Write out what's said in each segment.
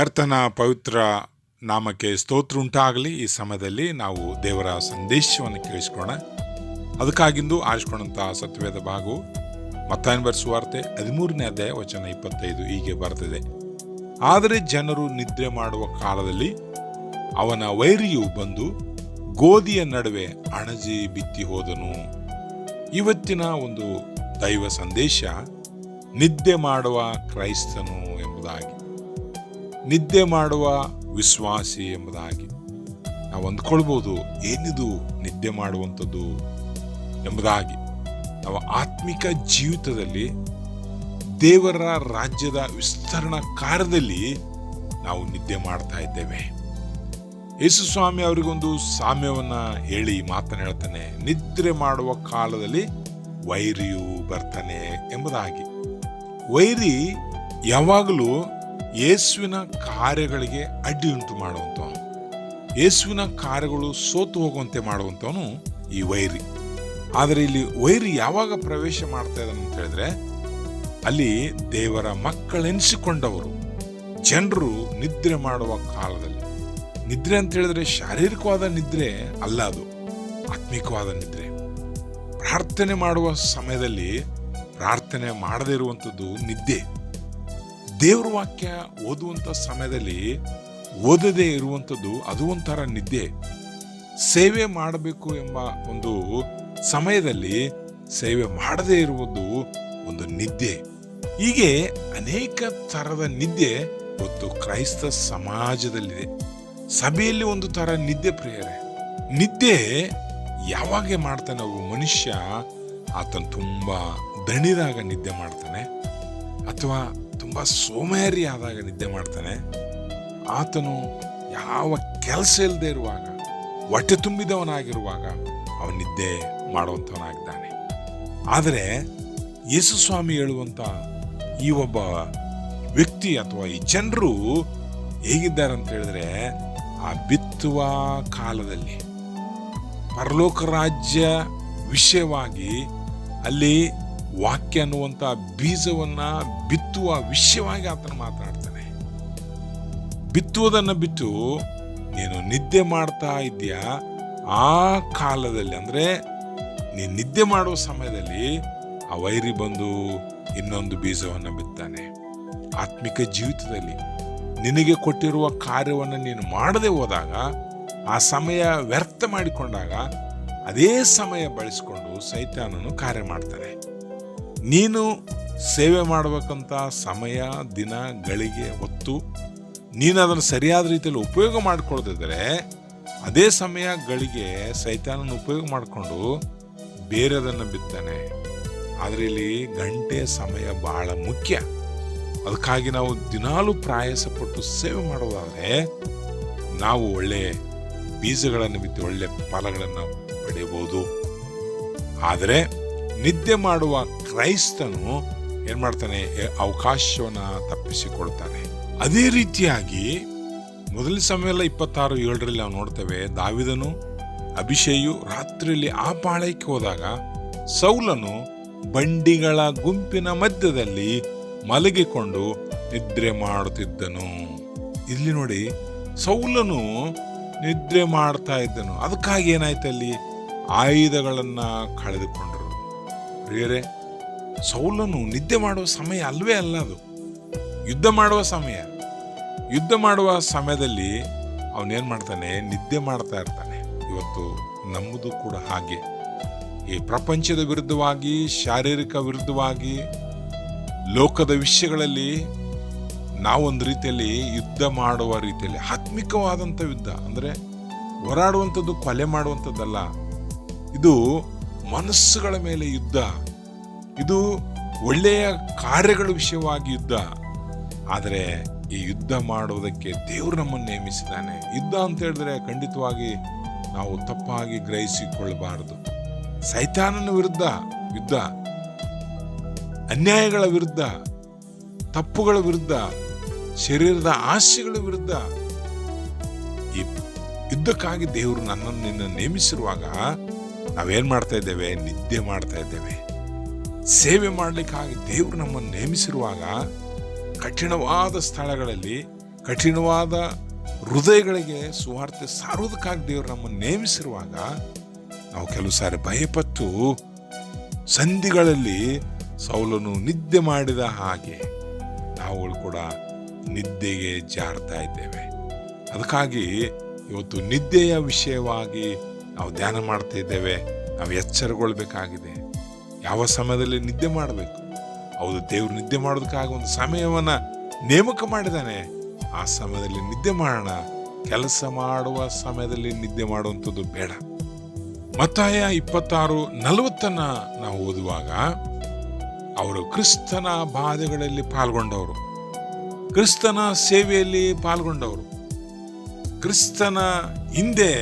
ಕರ್ತನ ಪವಿತ್ರ ನಾಮಕ್ಕೆ ಸ್ತೋತ್ರ ಉಂಟಾಗಲಿ. ಈ ಸಮಯದಲ್ಲಿ ನಾವು ದೇವರ ಸಂದೇಶವನ್ನು ಕೇಳಿಸ್ಕೊಳ್ಳೋಣ. ಅದಕ್ಕಾಗಿಂದು ಆರಿಸ್ಕೊಂಡಂತಹ ಸತ್ಯವೇದ ಭಾಗವು ಮತ್ತಾಯನ ಬರೆಸುವಾರ್ತೆ ಹದಿಮೂರನೇ ಅಧ್ಯಾಯ ವಚನ ಇಪ್ಪತ್ತೈದು ಹೀಗೆ ಬರ್ತದೆ. ಆದರೆ ಜನರು ನಿದ್ರೆ ಮಾಡುವ ಕಾಲದಲ್ಲಿ ಅವನ ವೈರಿಯು ಬಂದು ಗೋಧಿಯ ನಡುವೆ ಅಣಜಿ ಬಿತ್ತಿ ಹೋದನು. ಇವತ್ತಿನ ಒಂದು ದೈವ ಸಂದೇಶ ನಿದ್ದೆ ಮಾಡುವ ಕ್ರೈಸ್ತನು ಎಂಬುದಾಗಿ. ನಿದ್ದೆ ಮಾಡುವ ವಿಶ್ವಾಸಿ ಎಂಬುದಾಗಿ ನಾವು ಅಂದ್ಕೊಳ್ಬೋದು ಏನಿದು ನಿದ್ದೆ ಮಾಡುವಂಥದ್ದು ಎಂಬುದಾಗಿ. ನಾವು ಆತ್ಮಿಕ ಜೀವಿತದಲ್ಲಿ, ದೇವರ ರಾಜ್ಯದ ವಿಸ್ತರಣಾ ಕಾರ್ಯದಲ್ಲಿ ನಾವು ನಿದ್ದೆ ಮಾಡ್ತಾ ಇದ್ದೇವೆ. ಯೇಸು ಸ್ವಾಮಿ ಅವರಿಗೊಂದು ಸಾಮ್ಯವನ್ನು ಹೇಳಿ ಮಾತನ್ನ ಹೇಳ್ತಾನೆ. ನಿದ್ರೆ ಮಾಡುವ ಕಾಲದಲ್ಲಿ ವೈರಿಯು ಬರ್ತಾನೆ ಎಂಬುದಾಗಿ. ವೈರಿ ಯಾವಾಗಲೂ ಯೇಸುವಿನ ಕಾರ್ಯಗಳಿಗೆ ಅಡ್ಡಿ ಉಂಟು ಮಾಡುವಂಥವನು ಯೇಸುವಿನ ಕಾರ್ಯಗಳು ಸೋತು ಹೋಗುವಂತೆ ಮಾಡುವಂಥವನು ಈ ವೈರಿ. ಆದರೆ ಇಲ್ಲಿ ವೈರಿ ಯಾವಾಗ ಪ್ರವೇಶ ಮಾಡ್ತಾ ಇದ್ದಾನೆ ಅಂತ ಹೇಳಿದ್ರೆ, ಅಲ್ಲಿ ದೇವರ ಮಕ್ಕಳೆನಿಸಿಕೊಂಡವರು, ಜನರು ನಿದ್ರೆ ಮಾಡುವ ಕಾಲದಲ್ಲಿ. ನಿದ್ರೆ ಅಂತ ಹೇಳಿದ್ರೆ ಶಾರೀರಿಕವಾದ ನಿದ್ರೆ ಅಲ್ಲ ಅದು, ಆತ್ಮಿಕವಾದ ನಿದ್ರೆ. ಪ್ರಾರ್ಥನೆ ಮಾಡುವ ಸಮಯದಲ್ಲಿ ಪ್ರಾರ್ಥನೆ ಮಾಡದೇ ಇರುವಂಥದ್ದು ನಿದ್ದೆ. ದೇವ್ರ ವಾಕ್ಯ ಓದುವಂಥ ಸಮಯದಲ್ಲಿ ಓದದೇ ಇರುವಂಥದ್ದು ಅದು ಒಂಥರ ನಿದ್ದೆ. ಸೇವೆ ಮಾಡಬೇಕು ಎಂಬ ಒಂದು ಸಮಯದಲ್ಲಿ ಸೇವೆ ಮಾಡದೇ ಇರುವುದು ಒಂದು ನಿದ್ದೆ. ಹೀಗೆ ಅನೇಕ ಥರದ ನಿದ್ದೆ ಇವತ್ತು ಕ್ರೈಸ್ತ ಸಮಾಜದಲ್ಲಿದೆ. ಸಭೆಯಲ್ಲಿ ಒಂದು ಥರ ನಿದ್ದೆ ಪ್ರಿಯರೇ, ನಿದ್ದೆ ಯಾವಾಗ ಮಾಡ್ತಾನೆ ಒಬ್ಬ ಮನುಷ್ಯ, ಆತನು ತುಂಬಾ ದಣಿದಾಗ ನಿದ್ದೆ ಮಾಡ್ತಾನೆ. ಅಥವಾ ತುಂಬಾ ಸೋಮಾರಿ ನಿದ್ದೆ ಮಾಡ್ತಾನೆ. ಆತನು ಯಾವ ಕೆಲಸ ಇಲ್ಲದೆ ಇರುವಾಗ, ಹೊಟ್ಟೆ ತುಂಬಿದವನಾಗಿರುವಾಗ ಅವನು ನಿದ್ದೆ ಮಾಡುವಂಥವನಾಗಿದ್ದಾನೆ ಆದರೆ ಯೇಸು ಸ್ವಾಮಿ ಹೇಳುವಂಥ ಈ ಒಬ್ಬ ವ್ಯಕ್ತಿ ಅಥವಾ ಈ ಜನರು ಹೇಗಿದ್ದಾರೆ ಅಂತ ಹೇಳಿದ್ರೆ, ಆ ಬಿತ್ತುವ ಕಾಲದಲ್ಲಿ ಪರಲೋಕ ರಾಜ್ಯ ವಿಷಯವಾಗಿ ಅಲ್ಲಿ ವಾಕ್ಯ ಅನ್ನುವಂಥ ಬೀಜವನ್ನು ಬಿತ್ತುವ ವಿಷಯವಾಗಿ ಆತನು ಮಾತನಾಡ್ತಾನೆ. ಬಿತ್ತುವುದನ್ನು ಬಿಟ್ಟು ನೀನು ನಿದ್ದೆ ಮಾಡ್ತಾ ಇದೆಯಾ ಆ ಕಾಲದಲ್ಲಿ ಅಂದರೆ ನೀನು ನಿದ್ದೆ ಮಾಡುವ ಸಮಯದಲ್ಲಿ ಆ ವೈರಿ ಬಂದು ಇನ್ನೊಂದು ಬೀಜವನ್ನು ಬಿತ್ತಾನೆ. ಆತ್ಮಿಕ ಜೀವಿತದಲ್ಲಿ ನಿನಗೆ ಕೊಟ್ಟಿರುವ ಕಾರ್ಯವನ್ನು ನೀನು ಮಾಡದೆ ಹೋದಾಗ, ಆ ಸಮಯ ವ್ಯರ್ಥ ಮಾಡಿಕೊಂಡಾಗ, ಅದೇ ಸಮಯ ಬಳಸಿಕೊಂಡು ಸೈತಾನನು ಕಾರ್ಯ ಮಾಡ್ತಾನೆ. ನೀನು ಸೇವೆ ಮಾಡಬೇಕಂತ ಸಮಯ, ದಿನ, ಗಳಿಗೆ ಹೊತ್ತು ನೀನು ಅದನ್ನು ಸರಿಯಾದ ರೀತಿಯಲ್ಲಿ ಉಪಯೋಗ ಮಾಡಿಕೊಳ್ತಿದ್ರೆ ಅದೇ ಸಮಯ, ಗಳಿಗೆ ಸೈತಾನನ ಉಪಯೋಗ ಮಾಡಿಕೊಂಡು ಬೇರೆದನ್ನು ಬಿತ್ತಾನೆ ಆದರೆ ಇಲ್ಲಿ ಗಂಟೆ ಸಮಯ ಬಹಳ ಮುಖ್ಯ. ಅದಕ್ಕಾಗಿ ನಾವು ದಿನಾಲು ಪ್ರಾಯಸಪಟ್ಟು ಸೇವೆ ಮಾಡೋದಾದರೆ ನಾವು ಒಳ್ಳೆ ಬೀಜಗಳನ್ನು ಬಿತ್ತಿ ಒಳ್ಳೆ ಫಲಗಳನ್ನು ಪಡೆಯಬಹುದು. ಆದರೆ ನಿದ್ದೆ ಮಾಡುವ ಕ್ರೈಸ್ತನು ಏನ್ ಮಾಡ್ತಾನೆ? ಅವಕಾಶವನ್ನ ತಪ್ಪಿಸಿಕೊಳ್ತಾನೆ. ಅದೇ ರೀತಿಯಾಗಿ ಮೊದಲ ಸಮಯ ಇಪ್ಪತ್ತಾರು ಏಳರಲ್ಲಿ ನಾವು ನೋಡ್ತೇವೆ, ದಾವಿದನು ಅಭಿಷೇಯು ರಾತ್ರಿಯಲ್ಲಿ ಆ ಪಾಳಯಕ್ಕೆ ಹೋದಾಗ ಸೌಲನು ಬಂಡಿಗಳ ಗುಂಪಿನ ಮಧ್ಯದಲ್ಲಿ ಮಲಗಿಕೊಂಡು ನಿದ್ರೆ ಮಾಡುತ್ತಿದ್ದನು. ಇಲ್ಲಿ ನೋಡಿ, ಸೌಲನು ನಿದ್ರೆ ಮಾಡ್ತಾ ಇದ್ದನು. ಅದಕ್ಕಾಗಿ ಏನಾಯ್ತು ಅಲ್ಲಿ? ಆಯುಧಗಳನ್ನು ಕಳೆದುಕೊಂಡರು. ಪ್ರಿಯರೇ ಸೌಲನು ನಿದ್ದೆ ಮಾಡುವ ಸಮಯ ಅಲ್ವೇ ಅಲ್ಲ ಅದು. ಯುದ್ಧ ಮಾಡುವ ಸಮಯ. ಯುದ್ಧ ಮಾಡುವ ಸಮಯದಲ್ಲಿ ಅವನೇನು ಮಾಡ್ತಾನೆ? ನಿದ್ದೆ ಮಾಡ್ತಾ ಇರ್ತಾನೆ. ಇವತ್ತು ನಮ್ಮದು ಕೂಡ ಹಾಗೆ. ಈ ಪ್ರಪಂಚದ ವಿರುದ್ಧವಾಗಿ, ಶಾರೀರಿಕ ವಿರುದ್ಧವಾಗಿ, ಲೋಕದ ವಿಷಯಗಳಲ್ಲಿ ನಾವೊಂದು ರೀತಿಯಲ್ಲಿ ಯುದ್ಧ ಮಾಡುವ ರೀತಿಯಲ್ಲಿ ಆತ್ಮಿಕವಾದಂಥ ಯುದ್ಧ. ಅಂದರೆ ಹೋರಾಡುವಂಥದ್ದು, ಕೊಲೆ ಮಾಡುವಂಥದ್ದಲ್ಲ. ಇದು ಮನಸ್ಸುಗಳ ಮೇಲೆ ಯುದ್ಧ. ಇದು ಒಳ್ಳೆಯ ಕಾರ್ಯಗಳ ವಿಷಯವಾಗಿ ಯುದ್ಧ. ಆದರೆ ಈ ಯುದ್ಧ ಮಾಡುವುದಕ್ಕೆ ದೇವರು ನಮ್ಮನ್ನು ನೇಮಿಸಿದ್ದಾನೆ. ಯುದ್ಧ ಅಂತ ಹೇಳಿದ್ರೆ ಖಂಡಿತವಾಗಿ ನಾವು ತಪ್ಪಾಗಿ ಗ್ರಹಿಸಿಕೊಳ್ಳಬಾರದು. ಸೈತಾನನ ವಿರುದ್ಧ ಯುದ್ಧ. ಅನ್ಯಾಯಗಳ ವಿರುದ್ಧ, ತಪ್ಪುಗಳ ವಿರುದ್ಧ, ಶರೀರದ ಆಸೆಗಳ ವಿರುದ್ಧ. ಈ ಯುದ್ಧಕ್ಕಾಗಿ ದೇವರು ನನ್ನನ್ನು ನಿನ್ನ ನೇಮಿಸಿರುವಾಗ ನಾವೇನ್ ಮಾಡ್ತಾ ಇದ್ದೇವೆ? ನಿದ್ದೆ ಮಾಡ್ತಾ ಇದ್ದೇವೆ. ಸೇವೆ ಮಾಡಲಿಕ್ಕಾಗಿ ದೇವರು ನಮ್ಮನ್ನು ನೇಮಿಸಿರುವಾಗ ಕಠಿಣವಾದ ಸ್ಥಳಗಳಲ್ಲಿ, ಕಠಿಣವಾದ ಹೃದಯಗಳಿಗೆ ಸುವಾರ್ತೆ ಸಾರೋದಕ್ಕಾಗಿ ದೇವರು ನಮ್ಮನ್ನು ನೇಮಿಸಿರುವಾಗ ನಾವು ಕೆಲವು ಸಾರಿ ಭಯಪಟ್ಟು ಸಂಧಿಗಳಲ್ಲಿ ಸೌಲನು ನಿದ್ದೆ ಮಾಡಿದ ಹಾಗೆ ನಾವುಗಳು ಕೂಡ ನಿದ್ದೆಗೆ ಜಾರ್ತಾ ಇದ್ದೇವೆ. ಅದಕ್ಕಾಗಿ ಇವತ್ತು ನಿದ್ದೆಯ ವಿಷಯವಾಗಿ ನಾವು ಧ್ಯಾನ ಮಾಡ್ತಾ ಇದ್ದೇವೆ, ನಾವು ಎಚ್ಚರಗೊಳ್ಬೇಕಾಗಿದೆ. ಯಾವ ಸಮಯದಲ್ಲಿ ನಿದ್ದೆ ಮಾಡಬೇಕು? ಹೌದು, ದೇವರು ನಿದ್ದೆ ಮಾಡೋದಕ್ಕಾಗಿ ಒಂದು ಸಮಯವನ್ನು ನೇಮಕ ಮಾಡಿದ್ದಾನೆ. ಆ ಸಮಯದಲ್ಲಿ ನಿದ್ದೆ ಮಾಡೋಣ. ಕೆಲಸ ಮಾಡುವ ಸಮಯದಲ್ಲಿ ನಿದ್ದೆ ಮಾಡುವಂಥದ್ದು ಬೇಡ. ಮತ್ತಾಯ ಇಪ್ಪತ್ತಾರು ನಲವತ್ತನ್ನ ನಾವು ಓದುವಾಗ, ಅವರು ಕ್ರಿಸ್ತನ ಬಾಧೆಗಳಲ್ಲಿ ಪಾಲ್ಗೊಂಡವರು. ಕ್ರಿಸ್ತನ ಸೇವೆಯಲ್ಲಿ ಪಾಲ್ಗೊಂಡವರು. ಕ್ರಿಸ್ತನ ಹಿಂದೆ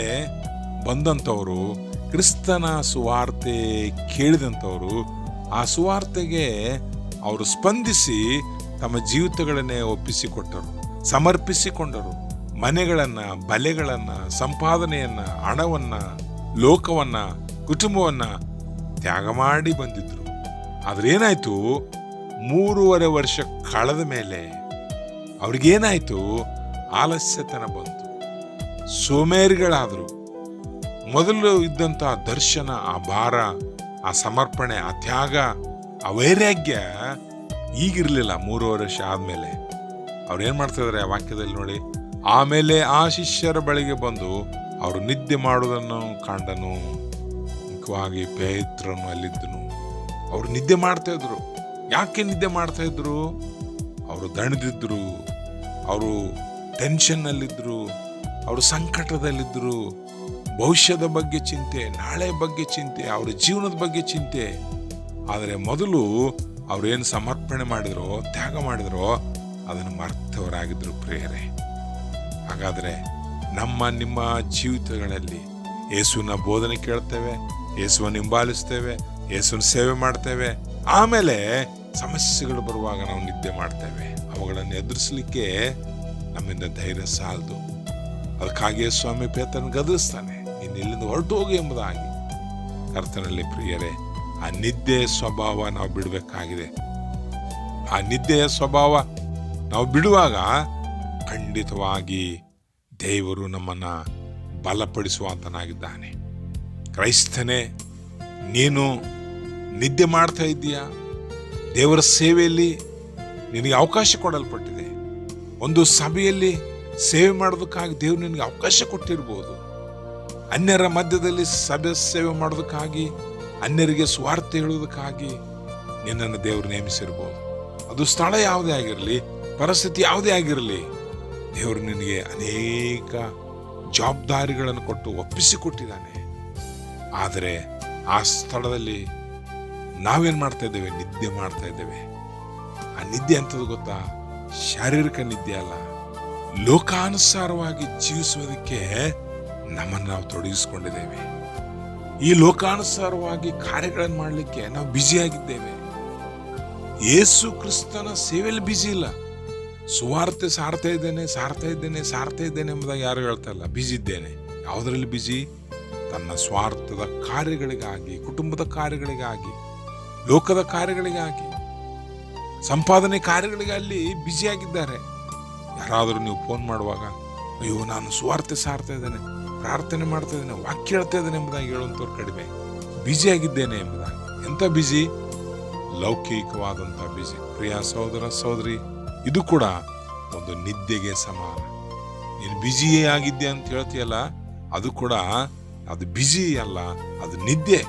ಬಂದಂಥವರು, ಕ್ರಿಸ್ತನ ಸುವಾರ್ತೆ ಕೇಳಿದಂಥವರು, ಆ ಸುವಾರ್ತೆಗೆ ಅವರು ಸ್ಪಂದಿಸಿ ತಮ್ಮ ಜೀವಿತಗಳನ್ನೇ ಒಪ್ಪಿಸಿಕೊಟ್ಟರು, ಸಮರ್ಪಿಸಿಕೊಂಡರು. ಮನೆಗಳನ್ನು, ಬಲೆಗಳನ್ನು, ಸಂಪಾದನೆಯನ್ನ, ಹಣವನ್ನು, ಲೋಕವನ್ನು, ಕುಟುಂಬವನ್ನು ತ್ಯಾಗ ಮಾಡಿ ಬಂದಿದ್ದರು ಆದ್ರೆ ಏನಾಯ್ತು? ಮೂರುವರೆ ವರ್ಷ ಕಳೆದ ಮೇಲೆ ಅವ್ರಿಗೇನಾಯಿತು? ಆಲಸ್ಯತನ ಬಂತು. ಸೋಮೇರಿಗಳಾದ್ರು. ಮೊದಲು ಇದ್ದಂಥ ದರ್ಶನ, ಆ ಭಾರ, ಆ ಸಮರ್ಪಣೆ, ಆ ತ್ಯಾಗ, ಆ ವೈರಾಗ್ಯ ಈಗಿರ್ಲಿಲ್ಲ ಮೂರುವರೆ ವರ್ಷ ಆದಮೇಲೆ. ಅವ್ರು ಏನು ಮಾಡ್ತಾ ಇದಾರೆ ಆ ವಾಕ್ಯದಲ್ಲಿ ನೋಡಿ, ಆಮೇಲೆ ಆ ಶಿಷ್ಯರ ಬಳಿಗೆ ಬಂದು ಅವರು ನಿದ್ದೆ ಮಾಡುವುದನ್ನು ಕಂಡನು, ಮುಖ್ಯವಾಗಿ ಪೇತ್ರನು ಅಲ್ಲಿದ್ದನು. ಅವರು ನಿದ್ದೆ ಮಾಡ್ತಾ ಇದ್ರು. ಯಾಕೆ ನಿದ್ದೆ ಮಾಡ್ತಾ ಇದ್ರು? ಅವರು ದಣಿದಿದ್ರು, ಅವರು ಟೆನ್ಷನ್ನಲ್ಲಿದ್ದರು ಅವರು ಸಂಕಟದಲ್ಲಿದ್ದರು ಭವಿಷ್ಯದ ಬಗ್ಗೆ ಚಿಂತೆ, ನಾಳೆ ಬಗ್ಗೆ ಚಿಂತೆ, ಅವರ ಜೀವನದ ಬಗ್ಗೆ ಚಿಂತೆ. ಆದರೆ ಮೊದಲು ಅವ್ರು ಏನು ಸಮರ್ಪಣೆ ಮಾಡಿದ್ರೋ, ತ್ಯಾಗ ಮಾಡಿದ್ರೋ, ಅದನ್ನು ಮರ್ತವರಾಗಿದ್ದರು ಪ್ರಿಯರೇ. ಹಾಗಾದರೆ ನಮ್ಮ, ನಿಮ್ಮ ಜೀವಿತಗಳಲ್ಲಿ ಯೇಸುವಿನ ಬೋಧನೆ ಕೇಳ್ತೇವೆ, ಯೇಸುವನ್ನು ಹಿಂಬಾಲಿಸ್ತೇವೆ, ಯೇಸುವಿನ ಸೇವೆ ಮಾಡ್ತೇವೆ. ಆಮೇಲೆ ಸಮಸ್ಯೆಗಳು ಬರುವಾಗ ನಾವು ನಿದ್ದೆ ಮಾಡ್ತೇವೆ. ಅವುಗಳನ್ನು ಎದುರಿಸಲಿಕ್ಕೆ ನಮ್ಮಿಂದ ಧೈರ್ಯ ಸಾಲದು. ಅದಕ್ಕಾಗಿಯೇ ಸ್ವಾಮಿ ಪೇತನ ಗದರಿಸ್ತಾನೆ. ಇನ್ನು ಇಲ್ಲಿಂದ ಹೊರಟು ಹೋಗಿ ಎಂಬುದಾಗಿ. ಕರ್ತನಲ್ಲಿ ಪ್ರಿಯರೇ, ಆ ನಿದ್ದೆಯ ಸ್ವಭಾವ ನಾವು ಬಿಡಬೇಕಾಗಿದೆ. ಆ ನಿದ್ದೆಯ ಸ್ವಭಾವ ನಾವು ಬಿಡುವಾಗ ಖಂಡಿತವಾಗಿ ದೇವರು ನಮ್ಮನ್ನು ಬಲಪಡಿಸುವಾತನಾಗಿದ್ದಾನೆ. ಕ್ರೈಸ್ತನೇ, ನೀನು ನಿದ್ದೆ ಮಾಡ್ತಾ ಇದ್ದೀಯಾ? ದೇವರ ಸೇವೆಯಲ್ಲಿ ನಿನಗೆ ಅವಕಾಶ ಕೊಡಲ್ಪಟ್ಟಿದೆ. ಒಂದು ಸಭೆಯಲ್ಲಿ ಸೇವೆ ಮಾಡೋದಕ್ಕಾಗಿ ದೇವರು ನಿನಗೆ ಅವಕಾಶ ಕೊಟ್ಟಿರ್ಬೋದು. ಅನ್ಯರ ಮಧ್ಯದಲ್ಲಿ ಸಭೆ ಸೇವೆ ಮಾಡೋದಕ್ಕಾಗಿ, ಅನ್ಯರಿಗೆ ಸ್ವಾರ್ಥ ಹೇಳುವುದಕ್ಕಾಗಿ ನಿನ್ನನ್ನು ದೇವರು ನೇಮಿಸಿರ್ಬೋದು. ಅದು ಸ್ಥಳ ಯಾವುದೇ ಆಗಿರಲಿ, ಪರಿಸ್ಥಿತಿ ಯಾವುದೇ ಆಗಿರಲಿ, ದೇವರು ನಿನಗೆ ಅನೇಕ ಜವಾಬ್ದಾರಿಗಳನ್ನು ಕೊಟ್ಟು ಒಪ್ಪಿಸಿಕೊಟ್ಟಿದ್ದಾನೆ. ಆದರೆ ಆ ಸ್ಥಳದಲ್ಲಿ ನಾವೇನು ಮಾಡ್ತಾ ಇದ್ದೇವೆ? ನಿದ್ದೆ ಮಾಡ್ತಾ ಇದ್ದೇವೆ. ಆ ನಿದ್ದೆ ಅಂತದ್ದು ಗೊತ್ತಾ? ಶಾರೀರಿಕ ನಿದ್ದೆ ಅಲ್ಲ. ಲೋಕಾನುಸಾರವಾಗಿ ಜೀವಿಸುವುದಕ್ಕೆ ನಮ್ಮನ್ನು ನಾವು ತೊಡಗಿಸ್ಕೊಂಡಿದ್ದೇವೆ. ಈ ಲೋಕಾನುಸಾರವಾಗಿ ಕಾರ್ಯಗಳನ್ನು ಮಾಡಲಿಕ್ಕೆ ನಾವು ಬ್ಯುಸಿಯಾಗಿದ್ದೇವೆ ಯೇಸು ಕ್ರಿಸ್ತನ ಸೇವೆಯಲ್ಲಿ ಬ್ಯುಸಿ ಇಲ್ಲ. ಸುವಾರ್ತೆ ಸಾರ್ತಾ ಇದ್ದೇನೆ ಸಾರ್ತಾ ಇದ್ದೇನೆ ಸಾರ್ತಾ ಇದ್ದೇನೆ ಎಂಬುದಾಗಿ ಯಾರು ಹೇಳ್ತಾ ಇಲ್ಲ. ಬ್ಯುಸಿ ಇದ್ದೇನೆ. ಯಾವುದರಲ್ಲಿ ಬ್ಯುಸಿ ತನ್ನ ಸ್ವಾರ್ಥದ ಕಾರ್ಯಗಳಿಗಾಗಿ, ಕುಟುಂಬದ ಕಾರ್ಯಗಳಿಗಾಗಿ, ಲೋಕದ ಕಾರ್ಯಗಳಿಗಾಗಿ. ಸಂಪಾದನೆ ಕಾರ್ಯಗಳಿಗೆ ಅಲ್ಲಿ ಬ್ಯುಸಿಯಾಗಿದ್ದಾರೆ ಯಾರಾದರೂ ನೀವು ಫೋನ್ ಮಾಡುವಾಗ, ಅಯ್ಯೋ, ನಾನು ಸುವಾರ್ತೆ ಸಾರ್ತಾ ಇದ್ದೇನೆ. ಪ್ರಾರ್ಥನೆ ಮಾಡ್ತಾ ಇದ್ದೇನೆ, ವಾಕ್ಯ ಹೇಳ್ತಾ ಇದ್ದೇನೆ ಎಂಬುದಾಗಿ ಹೇಳುವಂಥವ್ರು ಕಡಿಮೆ. ಆಗಿದ್ದೇನೆ ಎಂಬುದಾಗಿ. ಎಂಥ ಬ್ಯುಸಿ ಲೌಕಿಕವಾದಂಥ ಬ್ಯುಸಿ ಪ್ರಿಯ ಸಹೋದರ, ಸಹೋದರಿ, ಇದು ಕೂಡ ಒಂದು ನಿದ್ದೆಗೆ ಸಮಾನ. ನೀನು ಬ್ಯುಸಿಯೇ ಆಗಿದ್ದೆ ಅಂತ ಹೇಳ್ತೀಯಲ್ಲ, ಅದು ಕೂಡ ಅದು ಬ್ಯುಸಿ ಅಲ್ಲ, ಅದು ನಿದ್ದೆ.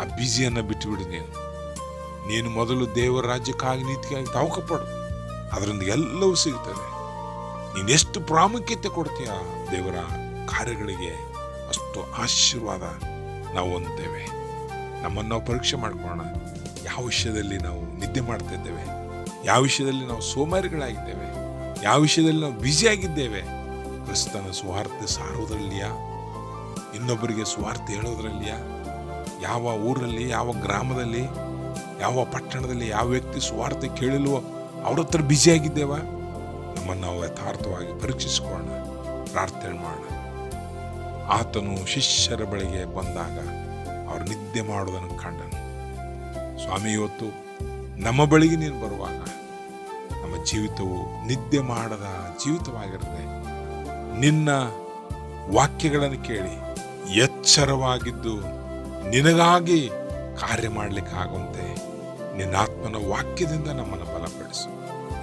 ಆ ಬ್ಯುಸಿಯನ್ನು ಬಿಟ್ಟುಬಿಡು ನೀನು. ನೀನು ಮೊದಲು ದೇವರ ರಾಜ್ಯಕ್ಕಾಗಿ ನೀತಿಗಾಗಿ ತಾವಕ ಪಡು ಅದರಿಂದ ಎಲ್ಲವೂ ಸಿಗ್ತದೆ. ನೀನು ಎಷ್ಟು ಪ್ರಾಮುಖ್ಯತೆ ಕೊಡ್ತೀಯ ದೇವರ? ಕಾರ್ಯಗಳಿಗೆ ಅಷ್ಟು ಆಶೀರ್ವಾದ ನಾವು ಹೊಂದ್ತೇವೆ ನಮ್ಮನ್ನು ನಾವು ಪರೀಕ್ಷೆ ಮಾಡ್ಕೊಳ್ಳೋಣ. ಯಾವ ವಿಷಯದಲ್ಲಿ ನಾವು ನಿದ್ದೆ ಮಾಡ್ತಾ ಇದ್ದೇವೆ? ಯಾವ ವಿಷಯದಲ್ಲಿ ನಾವು ಸೋಮಾರಿಗಳಾಗಿದ್ದೇವೆ? ಯಾವ ವಿಷಯದಲ್ಲಿ ನಾವು ಬ್ಯುಸಿ ಆಗಿದ್ದೇವೆ? ಕ್ರಿಸ್ತನ ಸ್ವಾರ್ಥ ಸಾರೋದರಲ್ಲಿಯ? ಇನ್ನೊಬ್ಬರಿಗೆ ಸ್ವಾರ್ಥ ಹೇಳೋದ್ರಲ್ಲಿಯಾ? ಯಾವ ಊರಲ್ಲಿ, ಯಾವ ಗ್ರಾಮದಲ್ಲಿ, ಯಾವ ಪಟ್ಟಣದಲ್ಲಿ ಯಾವ ವ್ಯಕ್ತಿ ಸ್ವಾರ್ಥ ಕೇಳಿಲ್ವೋ ಅವ್ರ ಹತ್ರ ಬ್ಯುಸಿ ಆಗಿದ್ದೇವ? ನಮ್ಮನ್ನು ನಾವು ಯಥಾರ್ಥವಾಗಿ ಪರೀಕ್ಷಿಸಿಕೊಳ್ಳೋಣ. ಪ್ರಾರ್ಥನೆ ಮಾಡೋಣ. ಆತನು ಶಿಷ್ಯರ ಬಳಿಗೆ ಬಂದಾಗ ಅವರು ನಿದ್ದೆ ಮಾಡುವುದನ್ನು ಕಂಡನು. ಸ್ವಾಮಿ, ಇವತ್ತು ನಮ್ಮ ಬಳಿಗೆ ನೀನು ಬರುವಾಗ ನಮ್ಮ ಜೀವಿತವು ನಿದ್ದೆ ಮಾಡದ ಜೀವಿತವಾಗಿರದೆ ನಿನ್ನ ವಾಕ್ಯಗಳನ್ನು ಕೇಳಿ ಎಚ್ಚರವಾಗಿದ್ದು ನಿನಗಾಗಿ ಕಾರ್ಯ ಮಾಡಲಿಕ್ಕೆ ಆಗುವಂತೆ ನಿನ್ನ ಆತ್ಮನ ವಾಕ್ಯದಿಂದ ನಮ್ಮನ್ನು ಬಲಪಡಿಸು.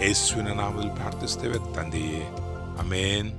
ಯೇಸುವಿನ ನಾಮದಲ್ಲಿ ಪ್ರಾರ್ಥಿಸ್ತೇವೆ ತಂದೆಯೇ. ಅಮೇನ್.